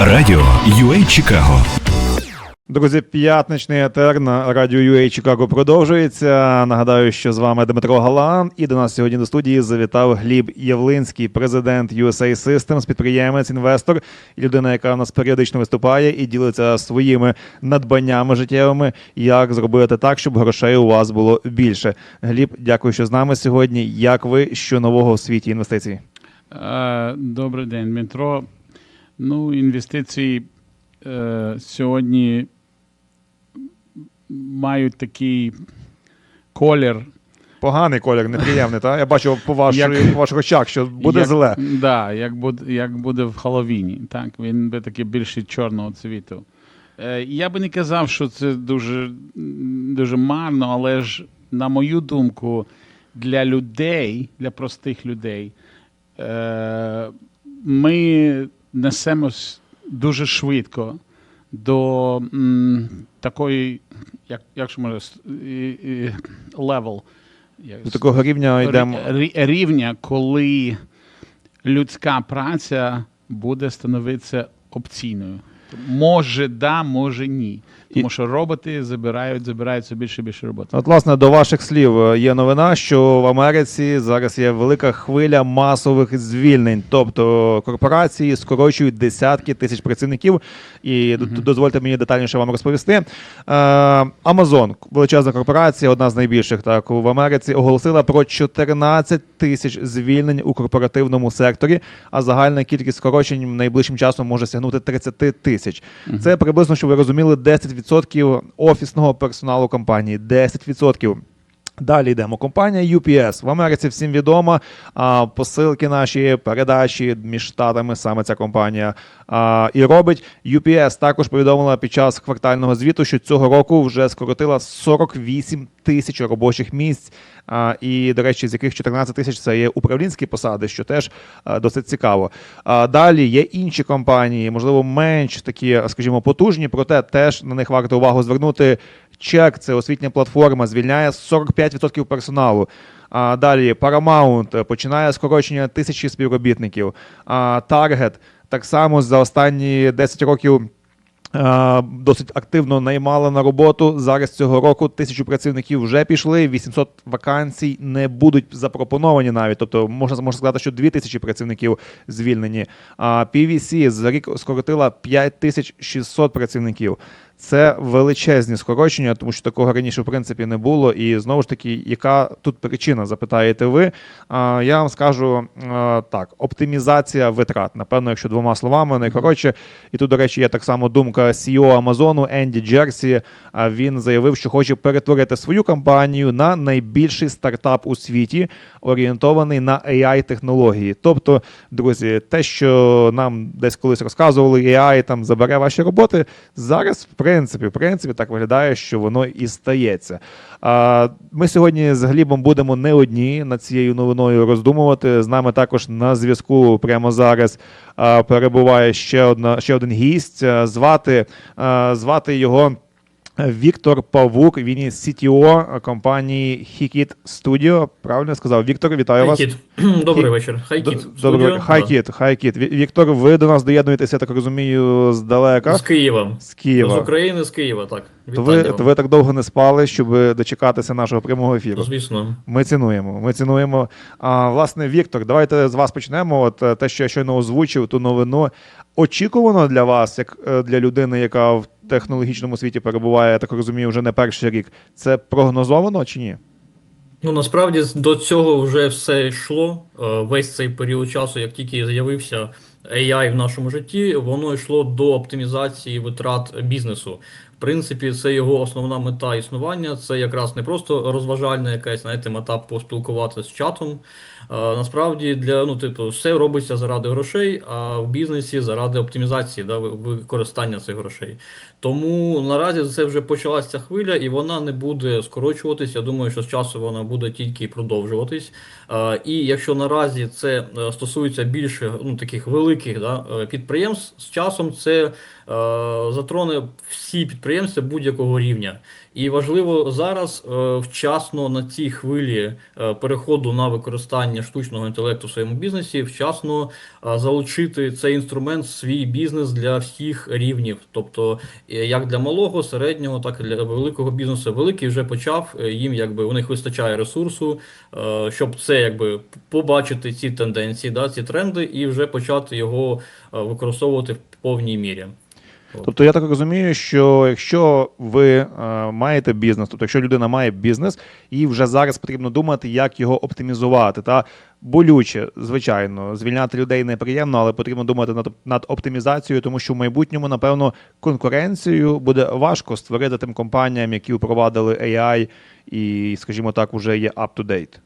Радіо UA Чикаго. Друзі, п'ятничний етер на радіо UA Чикаго продовжується. Нагадаю, що з вами Дмитро Галан, і до нас сьогодні до студії завітав Гліб Явлинський, президент USA Systems, підприємець, інвестор і людина, яка в нас періодично виступає і ділиться своїми надбаннями життєвими, як зробити так, щоб грошей у вас було більше. Гліб, дякую, що з нами сьогодні. Як ви що нового в світі інвестицій? Е, Добрий день, Дмитро. Ну, інвестиції е, сьогодні мають такий колір. Поганий колір, неприємний, та я бачу по, ваших очах, що буде як, зле. Да, як буде, як буде в Хеллоуіні. Так, він би такий більше чорного цвіту. Е, я би не казав, що це дуже, дуже марно, але ж, на мою думку, для людей, для простих людей, е, ми несемось дуже швидко до м, такої, як, як ж може, левел. До такого рівня йдемо. Рі- рівня, коли людська праця буде становитися опційною. Може, да, може ні. Тому що роботи забирають, забирають все більше і більше роботи. От, власне, до ваших слів е, є новина, що в Америці зараз є велика хвиля масових звільнень. Тобто корпорації скорочують десятки тисяч працівників. І д- дозвольте мені детальніше вам розповісти. Е, Amazon, величезна корпорація, одна з найбільших так в Америці, оголосила про 14 тисяч звільнень у корпоративному секторі, а загальна кількість скорочень найближчим часом може сягнути 30 тисяч. Це приблизно, щоб ви розуміли, 10% офісного персоналу компанії. 10%. Далі йдемо. Компанія UPS в Америці всім відома. А, посилки наші, передачі між штатами саме ця компанія а, і робить. UPS також повідомила під час квартального звіту, що цього року вже скоротила 48 тисяч робочих місць. А, і, до речі, з яких 14 тисяч це є управлінські посади, що теж а, досить цікаво. А, далі є інші компанії, можливо, менш такі, скажімо, потужні, проте теж на них варто увагу звернути. Чек, це освітня платформа, звільняє 45% персоналу. А далі Paramount е, починає скорочення тисячі співробітників. А Target так само за останні 10 років. е, Досить активно наймала на роботу. Зараз цього року тисячу працівників вже пішли. 800 вакансій не будуть запропоновані навіть. Тобто можна можна сказати, що 2000 працівників звільнені. А PVC за рік скоротила 5600 працівників. Це величезні скорочення, тому що такого раніше в принципі не було. І знову ж таки, яка тут причина, запитаєте ви? Я вам скажу так: оптимізація витрат. Напевно, якщо двома словами, найкоротше. І тут, до речі, є так само думка CEO Амазону Енді Джерсі. Він заявив, що хоче перетворити свою компанію на найбільший стартап у світі, орієнтований на AI технології. Тобто, друзі, те, що нам десь колись розказували, AI там забере ваші роботи. Зараз, в принципі, в принципі, так виглядає, що воно і стається. Ми сьогодні з Глібом будемо не одні над цією новиною роздумувати. З нами також на зв'язку прямо зараз перебуває ще одна ще один гість. Звати, звати його. Віктор Павук, він є CTO компанії Hikit Studio. Правильно я сказав? Віктор, вітаю вас. Хайкіт. Добрий вечір. Хайкіт. Доброго Хайкіт, Хайкіт. Віктор, ви до нас доєднуєтеся, я так розумію, здалека. З Києва. З Києва. З України, з Києва, так. То ви, то ви так довго не спали, щоб дочекатися нашого прямого ефіру. Звісно. Ми цінуємо. Ми цінуємо. А, власне, Віктор, давайте з вас почнемо. От е, те, що я щойно озвучив, ту новину. Очікувано для вас, як е, для людини, яка в технологічному світі перебуває, я так розумію, вже не перший рік. Це прогнозовано чи ні? Ну насправді до цього вже все йшло. Е, Весь цей період часу, як тільки з'явився AI в нашому житті, воно йшло до оптимізації витрат бізнесу. Принципі, це його основна мета існування. Це якраз не просто розважальна якась, знаєте, мета поспілкуватися з чатом. Е, Насправді для ну, типу, все робиться заради грошей, а в бізнесі заради оптимізації да, використання цих грошей. Тому наразі це вже почалася хвиля, і вона не буде скорочуватись. Я думаю, що з часу вона буде тільки продовжуватись. Е, І якщо наразі це е, стосується більше ну, таких великих да, е, підприємств, з часом це затроне всі підприємства. будь-якого рівня. І важливо зараз е, вчасно на цій хвилі е, переходу на використання штучного інтелекту в своєму бізнесі, вчасно е, залучити цей інструмент в свій бізнес для всіх рівнів, тобто е, як для малого, середнього, так і для великого бізнесу. Великий вже почав е, їм, якби у них вистачає ресурсу, е, щоб це якби побачити ці тенденції, да, ці тренди, і вже почати його е, використовувати в повній мірі. Тобто я так розумію, що якщо ви е, маєте бізнес, тобто якщо людина має бізнес, їй вже зараз потрібно думати, як його оптимізувати. Та болюче, звичайно, звільняти людей неприємно, але потрібно думати над, над оптимізацією, тому що в майбутньому, напевно, конкуренцію буде важко створити тим компаніям, які впровадили AI і, скажімо так, вже є up-to-date.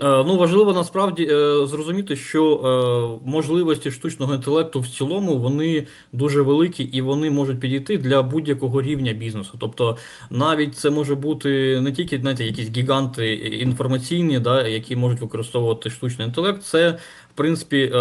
Е, Ну, важливо насправді е, зрозуміти, що е, можливості штучного інтелекту в цілому вони дуже великі і вони можуть підійти для будь-якого рівня бізнесу. Тобто, навіть це може бути не тільки знаєте, якісь гіганти інформаційні, да, які можуть використовувати штучний інтелект. Це в принципі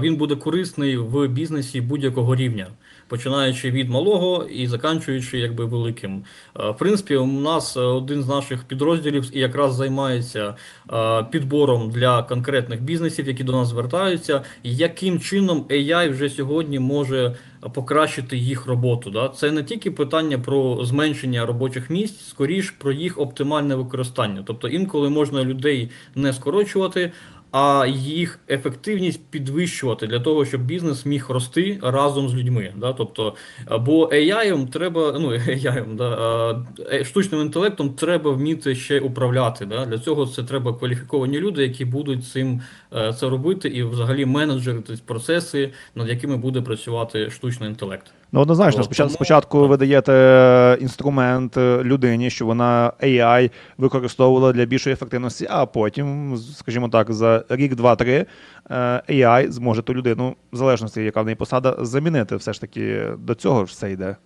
він буде корисний в бізнесі будь-якого рівня. Починаючи від малого і заканчуючи якби великим. Е, В принципі, у нас е, один з наших підрозділів і якраз займається е, підбором для конкретних бізнесів, які до нас звертаються, яким чином AI вже сьогодні може покращити їх роботу. Да? Це не тільки питання про зменшення робочих місць, скоріш про їх оптимальне використання. Тобто інколи можна людей не скорочувати, а їх ефективність підвищувати для того, щоб бізнес міг рости разом з людьми. Да? Тобто, бо AI треба, ну AI, да, е, штучним інтелектом треба вміти ще управляти. Да? Для цього це треба кваліфіковані люди, які будуть цим е, це робити, і взагалі менеджерити процеси, над якими буде працювати штучний інтелект. Ну, однозначно, спочатку, спочатку ви даєте інструмент е, людині, що вона AI використовувала для більшої ефективності, а потім, скажімо так, за рік, два, три е, AI зможе ту людину, в залежності, яка в неї посада, замінити. Все ж таки до цього ж все йде.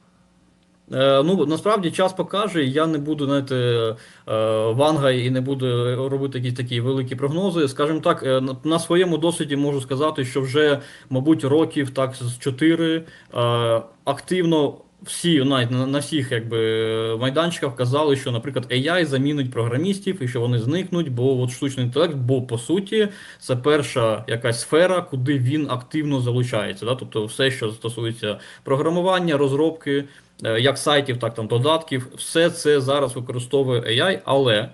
Е, ну, насправді час покаже, я не буду, знаєте, е, вангай і не буду робити якісь такі великі прогнози. Скажімо так, е, на, своєму досвіді можу сказати, що вже, мабуть, років так з 4 е, активно всі, навіть на, всіх якби, майданчиках казали, що, наприклад, AI замінить програмістів і що вони зникнуть, бо от штучний інтелект, бо по суті, це перша якась сфера, куди він активно залучається. Да? Тобто, все, що стосується програмування, розробки, як сайтів, так там додатків, все це зараз використовує AI, але е,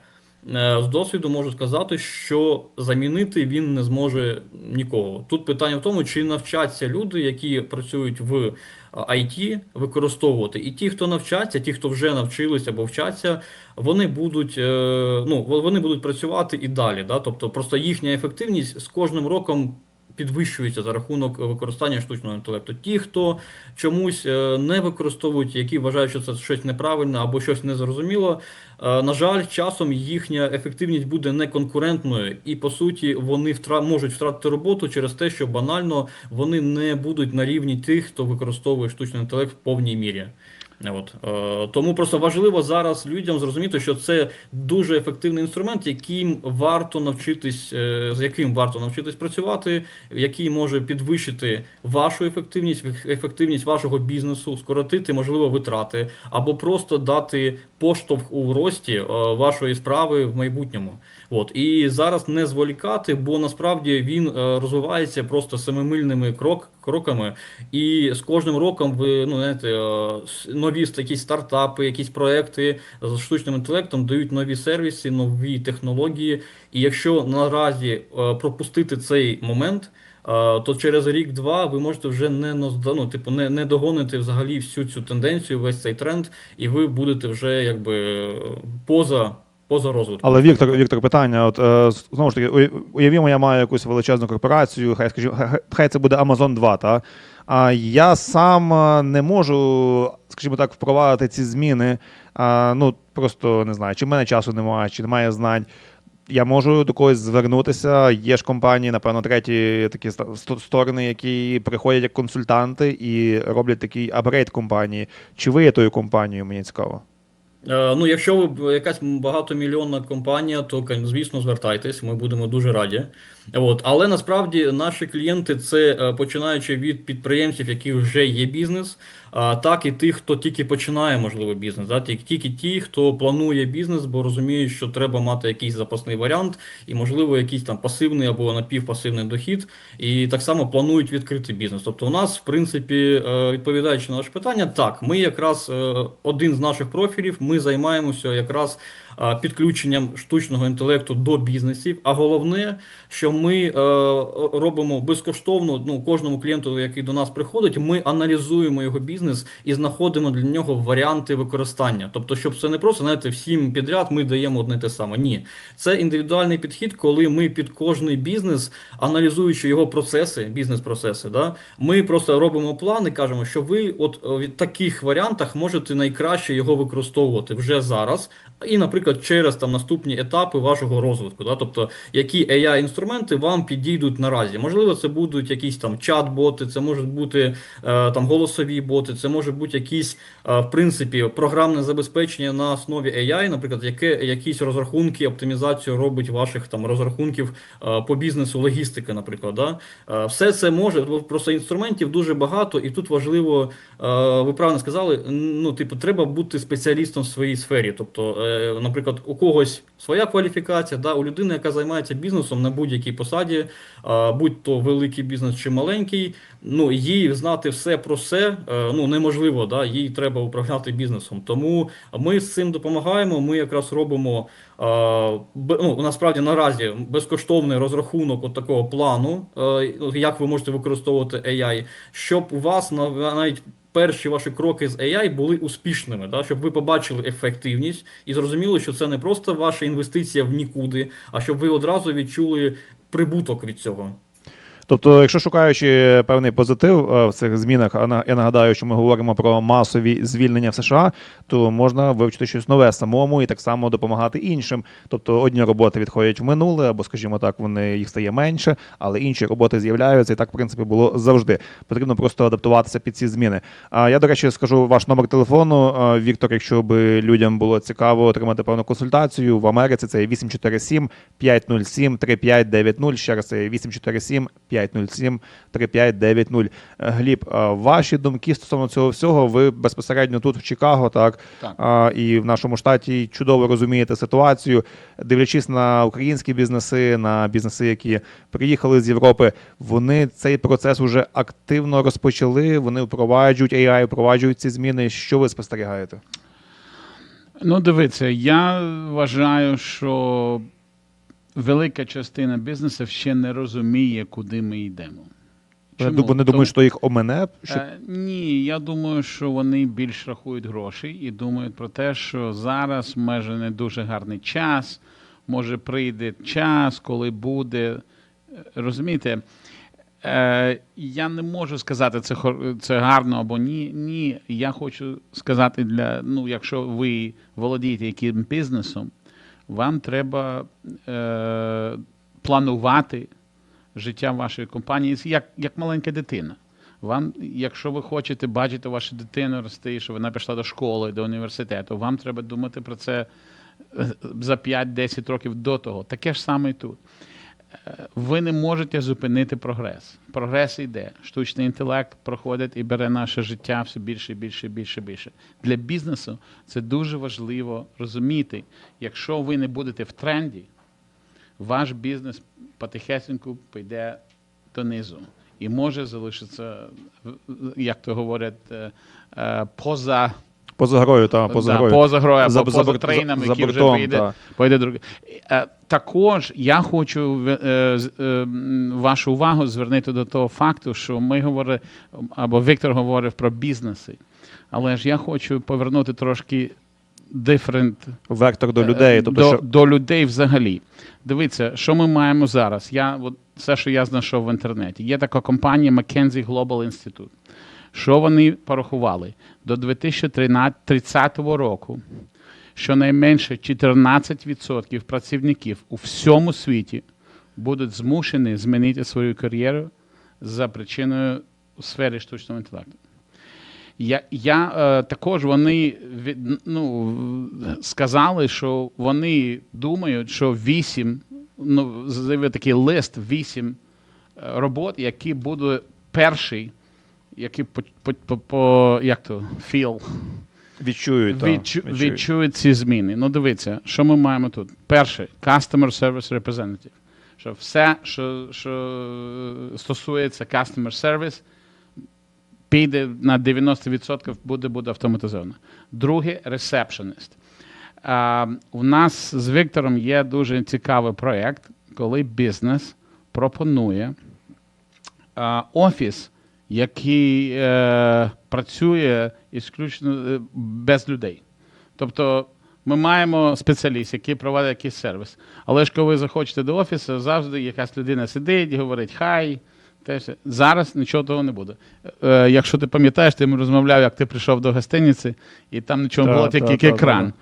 з досвіду можу сказати, що замінити він не зможе нікого. Тут питання в тому, чи навчаться люди, які працюють в IT, використовувати. І ті, хто навчаться, ті, хто вже навчились або вчаться, вони будуть, е, ну, вони будуть працювати і далі. Да? Тобто просто їхня ефективність з кожним роком підвищується за рахунок використання штучного інтелекту. Ті, хто чомусь е, не використовують, які вважають, що це щось неправильне або щось незрозуміло, е, на жаль, часом їхня ефективність буде неконкурентною, і по суті вони втра можуть втратити роботу через те, що банально вони не будуть на рівні тих, хто використовує штучний інтелект в повній мірі. От е, тому просто важливо зараз людям зрозуміти, що це дуже ефективний інструмент, яким варто навчитись, е, з яким варто навчитись працювати, який може підвищити вашу ефективність, ефективність вашого бізнесу, скоротити можливо витрати, або просто дати поштовх у рості е, вашої справи в майбутньому. От і зараз не зволікати, бо насправді він е, розвивається просто семимильними крок, кроками, і з кожним роком ви ну знаєте, е, нові якісь стартапи, якісь проекти з штучним інтелектом дають нові сервіси, нові технології. І якщо наразі е, пропустити цей момент. То через рік-два ви можете вже не ну, типу, не, не догонити взагалі всю цю тенденцію, весь цей тренд, і ви будете вже якби поза, поза розвитком. Але Віктор, Віктор, питання: от е, знову ж таки, уявімо, я маю якусь величезну корпорацію, хай скажімо, хай- хай це буде Amazon 2, та? А я сам е, не можу, скажімо так, впровадити ці зміни. А, ну просто не знаю, чи в мене часу немає, чи немає знань. Я можу до когось звернутися. Є ж компанії, напевно, треті такі сторони, які приходять як консультанти і роблять такий апгрейд компанії. Чи ви є тою компанією? Мені цікаво. Е, Ну, якщо ви якась багатомільйонна компанія, то звісно звертайтесь, ми будемо дуже раді. От. Але насправді наші клієнти це е, починаючи від підприємців, які вже є бізнес, так і тих, хто тільки починає, можливо, бізнес. Да? Тільки, ті, хто планує бізнес, бо розуміють, що треба мати якийсь запасний варіант, і, можливо, якийсь там пасивний або напівпасивний дохід, і так само планують відкрити бізнес. Тобто, у нас, в принципі, е, відповідаючи на ваше питання, так, ми якраз е, один з наших профілів, ми займаємося якраз підключенням штучного інтелекту до бізнесів. А головне, що ми е, робимо безкоштовно ну, кожному клієнту, який до нас приходить, ми аналізуємо його бізнес і знаходимо для нього варіанти використання. Тобто, щоб це не просто знаєте, всім підряд ми даємо одне те саме. Ні, це індивідуальний підхід, коли ми під кожний бізнес, аналізуючи його процеси, бізнес-процеси, да, ми просто робимо план і кажемо, що ви от е, в таких варіантах можете найкраще його використовувати вже зараз, і, наприклад, через там наступні етапи вашого розвитку. Да? Тобто, які AI-інструменти вам підійдуть наразі. Можливо, це будуть якісь там чат-боти, це можуть бути е, там голосові боти, це може бути якісь, е, в принципі, програмне забезпечення на основі AI, наприклад, яке якісь розрахунки, оптимізацію робить ваших там розрахунків е, по бізнесу, логістики, наприклад. Да? Все це може, просто інструментів дуже багато, і тут важливо, ви правильно сказали, ну, типу, треба бути спеціалістом в своїй сфері. Тобто, наприклад, у когось своя кваліфікація, да, у людини, яка займається бізнесом на будь-якій посаді, е, будь то великий бізнес чи маленький, ну, їй знати все про все е, ну, неможливо, да, їй треба управляти бізнесом. Тому ми з цим допомагаємо. Ми якраз робимо ну, насправді наразі безкоштовний розрахунок от такого плану, е, як ви можете використовувати AI, щоб у вас нав- навіть перші ваші кроки з AI були успішними, да, щоб ви побачили ефективність і зрозуміли, що це не просто ваша інвестиція в нікуди, а щоб ви одразу відчули прибуток від цього. Тобто, якщо шукаючи певний позитив е, в цих змінах, а я нагадаю, що ми говоримо про масові звільнення в США, то можна вивчити щось нове самому і так само допомагати іншим. Тобто одні роботи відходять в минуле, або, скажімо так, вони їх стає менше, але інші роботи з'являються, і так, в принципі, було завжди. Потрібно просто адаптуватися під ці зміни. А я, до речі, скажу ваш номер телефону. Е, Віктор, якщо би людям було цікаво отримати певну консультацію в Америці, це 847 507 3590. Ще раз це 847 507 3590. Е, Гліб, ваші думки стосовно цього всього, ви безпосередньо тут в Чикаго, так, Так. І в нашому штаті чудово розумієте ситуацію, дивлячись на українські бізнеси, на бізнеси, які приїхали з Європи, вони цей процес уже активно розпочали. Вони впроваджують AI, впроваджують ці зміни. Що ви спостерігаєте? Ну, дивіться, я вважаю, що велика частина бізнесу ще не розуміє, куди ми йдемо. Чому? вони Тому- думають, що їх омене. Що... Е, ні, я думаю, що вони більш рахують гроші і думають про те, що зараз може не дуже гарний час, може прийде час, коли буде. Е, Розумієте? Е, я не можу сказати, це, це гарно або ні. Ні. Я хочу сказати для ну, якщо ви володієте яким бізнесом, вам треба е, планувати життя вашої компанії як, як маленька дитина. Вам, якщо ви хочете бачити вашу дитину рости, що вона пішла до школи, до університету, вам треба думати про це е, за 5-10 років до того. Таке ж саме і тут. Ви не можете зупинити прогрес. Прогрес йде. Штучний інтелект проходить і бере наше життя все більше більше більше більше. Для бізнесу це дуже важливо розуміти. Якщо ви не будете в тренді, ваш бізнес потихесеньку піде донизу. І може залишитися, як то говорять, е, е, поза, Поза грою, та поза да, грою. поза грою, або За- поза за- трейнами, за які вже бортом, та. Е, Також я хочу е, е, вашу увагу звернути до того факту, що ми говорили, або Віктор говорив про бізнеси. Але ж я хочу повернути трошки different Вектор до людей. Тобто, до, що... до людей взагалі. Дивіться, що ми маємо зараз. Я, от, все, що я знайшов в інтернеті. Є така компанія McKinsey Global Institute. Що вони порахували? До 2030 року щонайменше 14% працівників у всьому світі будуть змушені змінити свою кар'єру за причиною у сфері штучного інтелекту. Я, я е, також вони від, ну, сказали, що вони думають, що вісім, ну, такий лист, вісім е, робот, які будуть перший, які по, по, по, по як то, feel, Відчують, та, відчу, відчують. відчують ці зміни. Ну, дивіться, що ми маємо тут. Перше, Customer Service Representative. Що все, що, що стосується Customer Service, піде на 90% буде, буде автоматизовано. Друге, Receptionist. А, у нас з Віктором є дуже цікавий проєкт, коли бізнес пропонує а, офіс, який е, працює ісключно е, без людей. Тобто ми маємо спеціаліст, який проводить якийсь сервіс. Але ж коли ви заходите до офісу, завжди якась людина сидить і говорить хай. те все. Зараз нічого того не буде. Е, якщо ти пам'ятаєш, ти розмовляв, як ти прийшов до гостиниці, і там нічого не було, тільки екран.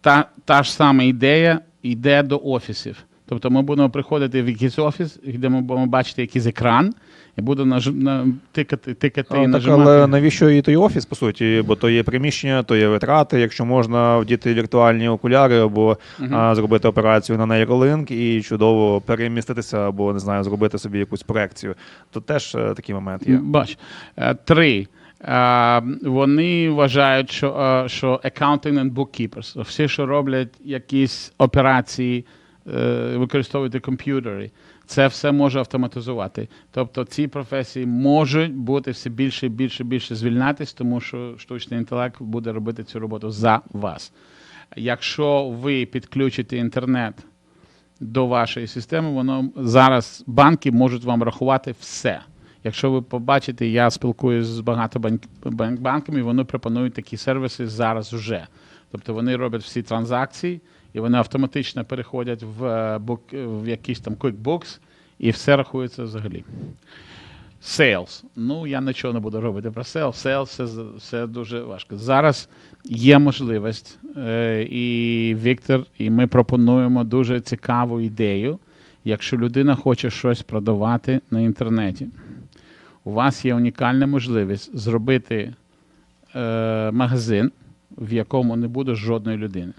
Та, та ж сама ідея йде до офісів. Тобто ми будемо приходити в якийсь офіс, де ми будемо бачити якийсь екран, і будемо наж... на... тикати, тикати і А, так, нажимати. але навіщо і той офіс, по суті? Бо то є приміщення, то є витрати. Якщо можна вдіти віртуальні окуляри або а, зробити операцію на нейролинк і чудово переміститися, або не знаю, зробити собі якусь проекцію, то теж е, такий момент є. Бач, Е, три. Е, Вони вважають, що, що accounting and bookkeepers, всі, що роблять якісь операції, е, використовують комп'ютери, це все може автоматизувати. Тобто ці професії можуть бути все більше і більше більше звільнятись, тому що штучний інтелект буде робити цю роботу за вас. Якщо ви підключите інтернет до вашої системи, воно зараз банки можуть вам рахувати все. Якщо ви побачите, я спілкуюся з багато банк, банк- банками, вони пропонують такі сервіси зараз вже. Тобто вони роблять всі транзакції, і вони автоматично переходять в, е, в якийсь там QuickBooks, і все рахується взагалі. Sales. Ну, я нічого не буду робити про sales. Sales з- все дуже важко. Зараз є можливість, е, і Віктор, і ми пропонуємо дуже цікаву ідею. Якщо людина хоче щось продавати на інтернеті, у вас є унікальна можливість зробити е, магазин, в якому не буде жодної людини.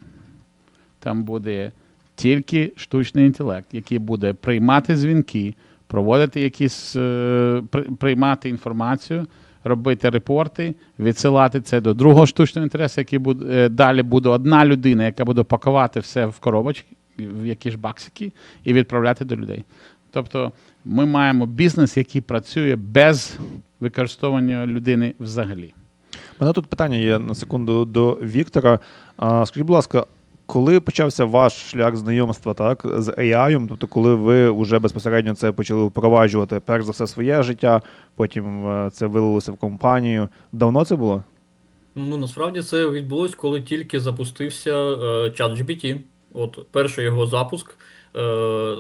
Там буде тільки штучний інтелект, який буде приймати дзвінки, проводити якісь, е, при- приймати інформацію, робити репорти, відсилати це до другого штучного інтересу, який буде далі буде одна людина, яка буде пакувати все в коробочки, в якісь баксики, і відправляти до людей. Тобто ми маємо бізнес, який працює без використовування людини взагалі. У мене тут питання є на секунду до Віктора. Скажіть, будь ласка, коли почався ваш шлях знайомства так, з AI, тобто коли ви вже безпосередньо це почали впроваджувати перш за все своє життя, потім е, це вилилося в компанію. Давно це було? Ну, насправді це відбулось, коли тільки запустився е, чат GPT. От перший його запуск. Е,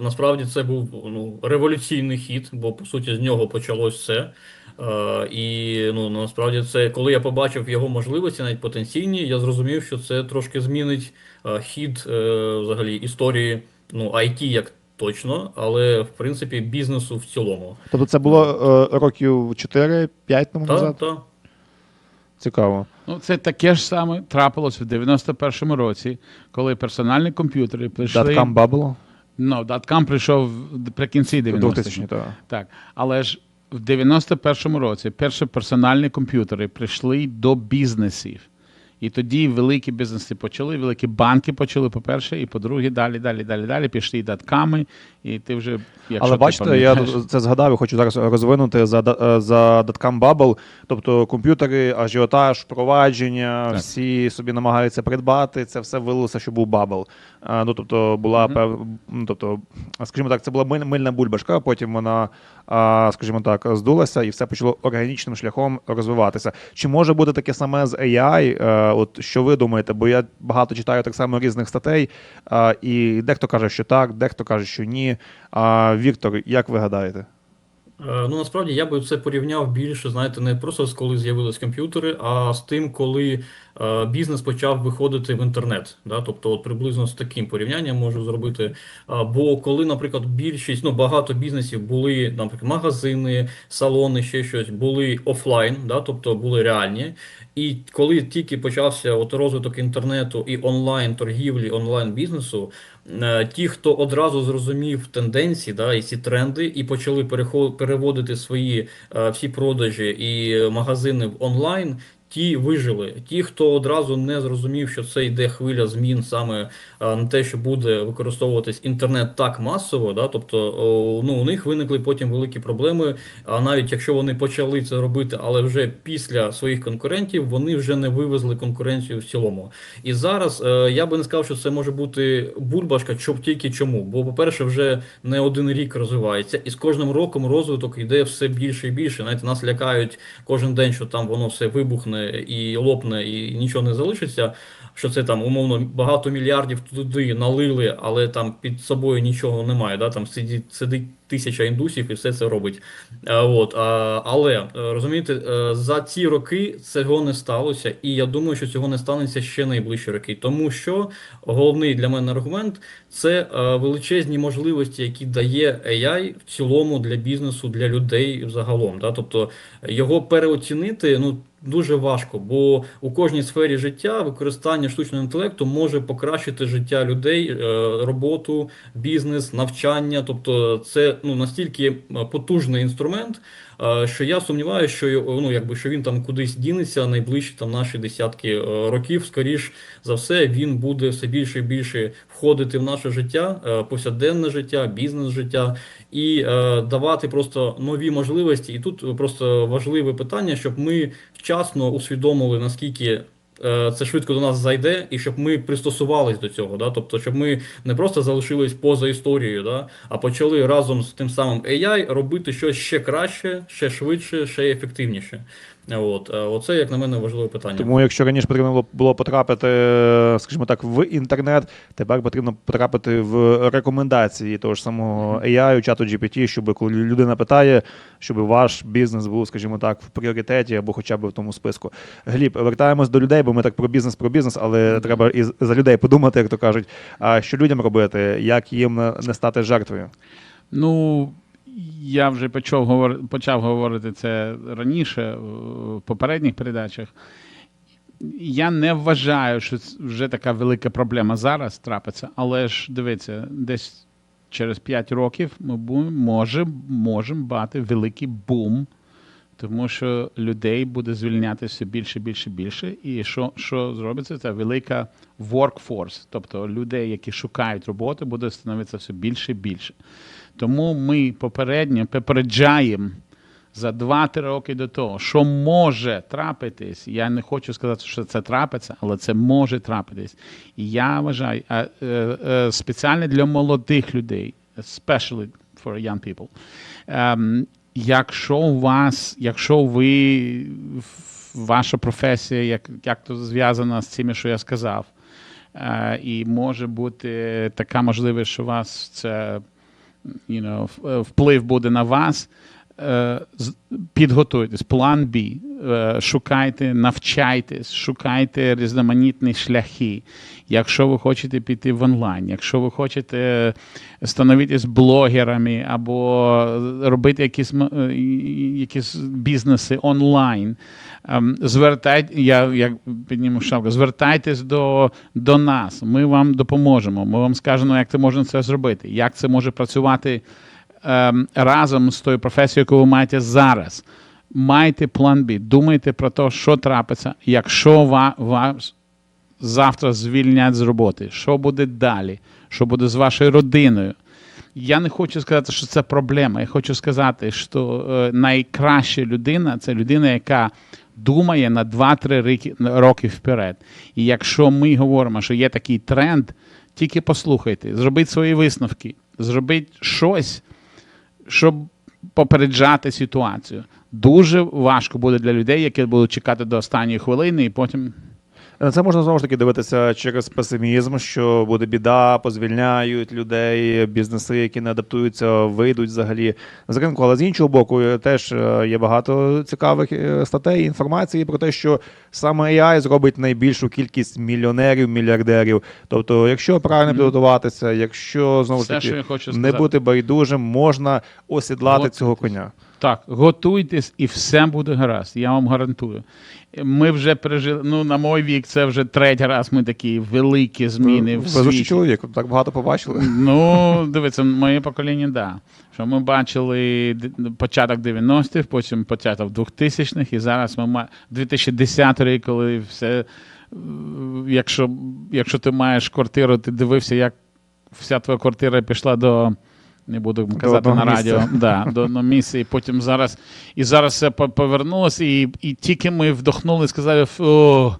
насправді це був ну, революційний хід, бо по суті з нього почалось все. Е, і ну, насправді це, коли я побачив його можливості, навіть потенційні, я зрозумів, що це трошки змінить е, хід е, взагалі історії ну, IT як точно, але в принципі бізнесу в цілому. Тобто це було е, років 4-5 тому Так, назад? так. Цікаво. Ну, це таке ж саме трапилось в 91-му році, коли персональні комп'ютери прийшли. Даткам бабло? Ну, Даткам прийшов наприкінці 90-х. 2000 так. Так. Але ж в 91-му році перші персональні комп'ютери прийшли до бізнесів. І тоді великі бізнеси почали, великі банки почали, по-перше, і по-друге, далі, далі, далі, далі пішли і датками, і ти вже, якщо Але ти бачите, я це згадав і хочу зараз розвинути за, е, за Datkam Bubble. Тобто комп'ютери, ажіотаж, впровадження, Так. всі собі намагаються придбати. Це все вилилося, що був бабл. Ну, тобто, була пев... ну, тобто, скажімо так, це була мильна бульбашка, потім вона, скажімо так, здулася і все почало органічним шляхом розвиватися. Чи може бути таке саме з AI? От що ви думаєте? Бо я багато читаю так само різних статей, а, і дехто каже, що так, дехто каже, що ні. А, Віктор, як ви гадаєте? Е, Ну, насправді я би це порівняв більше, знаєте, не просто з коли з'явились комп'ютери, а з тим, коли е, бізнес почав виходити в інтернет. Да? Тобто, от приблизно з таким порівнянням можу зробити. Е, Бо коли, наприклад, більшість, ну багато бізнесів були, наприклад, магазини, салони, ще щось, були офлайн, да? тобто були реальні. І коли тільки почався от розвиток інтернету і онлайн торгівлі, онлайн бізнесу, е, ті, хто одразу зрозумів тенденції, да, і ці тренди, і почали переводити свої е, всі продажі і магазини в онлайн. Ті вижили. Ті, хто одразу не зрозумів, що це йде хвиля змін саме е, на те, що буде використовуватись інтернет так масово, да, тобто ну, у них виникли потім великі проблеми. А навіть якщо вони почали це робити, але вже після своїх конкурентів вони вже не вивезли конкуренцію в цілому. І зараз е, я би не сказав, що це може бути бульбашка, чоб тільки чому. Бо, по-перше, вже не один рік розвивається, і з кожним роком розвиток йде все більше і більше. Знаєте, нас лякають кожен день, що там воно все вибухне і лопне, і нічого не залишиться. Що це там умовно багато мільярдів туди налили, але там під собою нічого немає. Да? Там сидить, сидить тисяча індусів і все це робить. Е, От, а, але е, розумієте, е, за ці роки цього не сталося, і я думаю, що цього не станеться ще найближчі роки. Тому що головний для мене аргумент це величезні можливості, які дає AI в цілому для бізнесу, для людей загалом. Да? Тобто його переоцінити ну дуже важко, бо у кожній сфері життя використання штучного інтелекту може покращити життя людей, е, роботу, бізнес, навчання. Тобто, це ну настільки е, потужний інструмент. Е, Що я сумніваюся, що ну якби що він там кудись дінеться найближчі там наші десятки е, років. Скоріш за все, він буде все більше і більше входити в наше життя, е, повсякденне життя, бізнес життя і давати просто нові можливості. І тут просто важливе питання, щоб ми вчасно усвідомили наскільки. Е, Це швидко до нас зайде, і щоб ми пристосувались до цього, да? тобто, щоб ми не просто залишились поза історією, да? а почали разом з тим самим AI робити щось ще краще, ще швидше, ще ефективніше. От, е, оце, як на мене, важливе питання. Тому, якщо раніше потрібно було- потрапити, е, скажімо так, в інтернет, тепер потрібно потрапити в рекомендації того ж самого AI, чату GPT, щоб коли людина питає, щоб ваш бізнес був, скажімо так, в пріоритеті або хоча б в тому списку. Гліб, вертаємось до людей, бо ми так про бізнес, про бізнес, але треба і за людей подумати, як то кажуть. А що людям робити, як їм не не стати жертвою? Ну, я вже почав, говор... почав говорити це раніше в попередніх передачах. Я не вважаю, що вже така велика проблема зараз трапиться, але ж дивіться, десь через 5 років ми можемо можем бати великий бум, тому що людей буде звільнятися більше, більше, більше. І що, що зробиться? Це велика workforce, тобто людей, які шукають роботу, буде становитися все більше і більше. Тому ми попередньо попереджаємо за 2-3 роки до того, що може трапитись. Я не хочу сказати, що це трапиться, але це може трапитись. І я вважаю, е, е, спеціально для молодих людей, especially for young people, ем, якщо у вас, якщо ви ваша професія, як, як то зв'язана з цим, що я сказав, е, і може бути така можливість, що у вас це you know, в- е, вплив буде на вас. Е, Підготуйтесь, план Б, е, шукайте, навчайтесь, шукайте різноманітні шляхи. Якщо ви хочете піти в онлайн, якщо ви хочете становитись блогерами або робити якісь, е, якісь бізнеси онлайн, ем, звертайте, я як підніму шапку, звертайтесь до, до нас. Ми вам допоможемо. Ми вам скажемо, як це можна це зробити, як це може працювати разом з тою професією, яку ви маєте зараз. Майте план Б, думайте про те, що трапиться, якщо вас завтра звільнять з роботи, що буде далі, що буде з вашою родиною. Я не хочу сказати, що це проблема. Я хочу сказати, що е, найкраща людина це людина, яка думає на 2-3 роки, роки вперед. І якщо ми говоримо, що є такий тренд, тільки послухайте, зробіть свої висновки, зробіть щось, щоб попереджати ситуацію. Дуже важко буде для людей, які будуть чекати до останньої хвилини, і потім це можна знову ж таки дивитися через песимізм, що буде біда, позвільняють людей, бізнеси, які не адаптуються, вийдуть взагалі з ринку. Але з іншого боку, е, теж е, є багато цікавих е, статей, інформації про те, що саме AI зробить найбільшу кількість мільйонерів, мільярдерів. Тобто, якщо правильно підготуватися, якщо знову ж таки не сказати. бути байдужим, можна осідлати От. цього коня. Так, готуйтесь і все буде гаразд, я вам гарантую. Ми вже пережили, ну на мій вік, це вже третій раз ми такі великі зміни в світі. чоловік, так багато побачили. Ну, дивіться, моє покоління, да. Що ми бачили початок 90-х, потім початок 2000-х, і зараз ми маємо 2010 рік, коли все. е, Якщо, якщо ти маєш квартиру, ти дивився, як вся твоя квартира пішла до. Не буду казати на місця. радіо, да, до одного місця, і потім зараз, і зараз все повернулося, і, і тільки ми вдохнули сказали, о,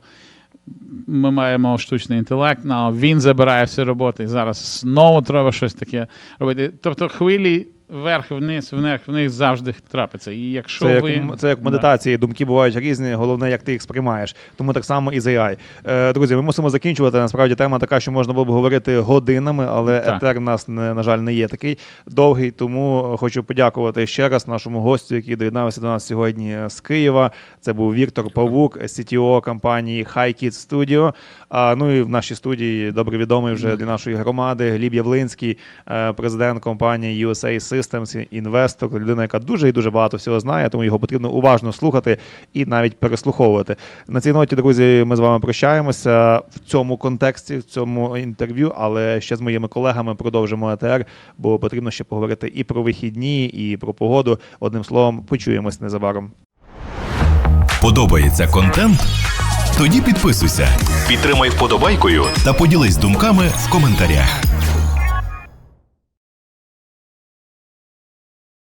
ми маємо штучний інтелект, але він забирає всі роботи. І зараз знову треба щось таке робити. Тобто хвилі вверх, вниз, вверх, вниз завжди трапиться. І якщо Це ви м- це як в Да. медитації, думки бувають різні, головне, як ти їх сприймаєш. Тому так само і з AI. Е, друзі, ми мусимо закінчувати. Насправді тема така, що можна було б говорити годинами, але Так. етер у нас, не, на жаль, не є такий довгий. Тому хочу подякувати ще раз нашому гостю, який доєднався до нас сьогодні з Києва. Це був Віктор Павук, CTO компанії HiKids Studio. А, ну і в нашій студії добре відомий вже для нашої громади Гліб Явлинський, е, президент компанії USA Systems, інвестор, людина, яка дуже і дуже багато всього знає, тому його потрібно уважно слухати і навіть переслуховувати. На цій ноті, друзі, ми з вами прощаємося в цьому контексті, в цьому інтерв'ю, але ще з моїми колегами продовжимо АТР, бо потрібно ще поговорити і про вихідні, і про погоду. Одним словом, почуємось незабаром. Подобається контент? Тоді підписуйся, підтримай вподобайкою та поділись думками в коментарях.